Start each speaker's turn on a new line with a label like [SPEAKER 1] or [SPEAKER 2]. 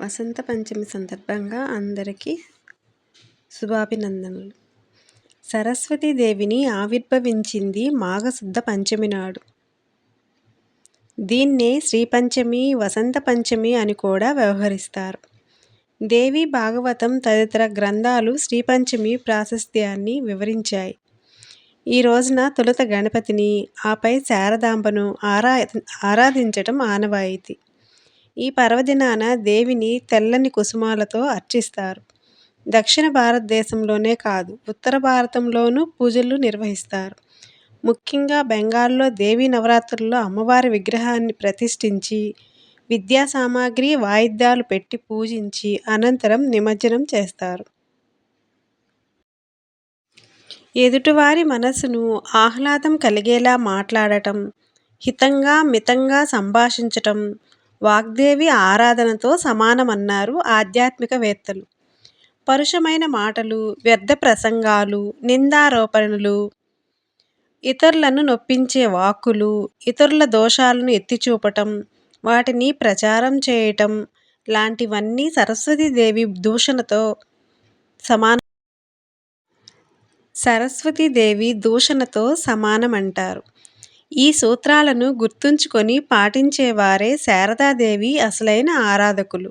[SPEAKER 1] వసంత పంచమి సందర్భంగా అందరికీ శుభాభినందనలు. సరస్వతీదేవిని ఆవిర్భవించింది మాఘశుద్ధ పంచమి నాడు. దీన్నే శ్రీ పంచమి వసంత పంచమి అని కూడా వ్యవహరిస్తారు. దేవి భాగవతం తదితర గ్రంథాలు శ్రీ పంచమి ప్రాశస్త్యాన్ని వివరించాయి. ఈ రోజున తొలుత గణపతిని ఆపై శారదాంబను ఆరా ఆరాధించటం ఆనవాయితీ. ఈ పర్వదినాన దేవిని తెల్లని కుసుమాలతో అర్చిస్తారు. దక్షిణ భారతదేశంలోనే కాదు ఉత్తర భారతంలోనూ పూజలు నిర్వహిస్తారు. ముఖ్యంగా బెంగాల్లో దేవీ నవరాత్రుల్లో అమ్మవారి విగ్రహాన్ని ప్రతిష్ఠించి విద్యా సామాగ్రి వాయిద్యాలు పెట్టి పూజించి అనంతరం నిమజ్జనం చేస్తారు. ఎదుటివారి మనసును ఆహ్లాదం కలిగేలా మాట్లాడటం హితంగా మితంగా సంభాషించటం వాగ్దేవి ఆరాధనతో సమానమన్నారు ఆధ్యాత్మికవేత్తలు. పరుషమైన మాటలు వ్యర్థ ప్రసంగాలు నిందారోపణలు ఇతరులను నొప్పించే వాక్కులు ఇతరుల దోషాలను ఎత్తిచూపటం వాటిని ప్రచారం చేయటం లాంటివన్నీ సరస్వతీదేవి దూషణతో సమాన సరస్వతీదేవి దూషణతో సమానమంటారు. ఈ సూత్రాలను గుర్తుంచుకొని పాటించేవారే శారదాదేవి అసలైన ఆరాధకులు.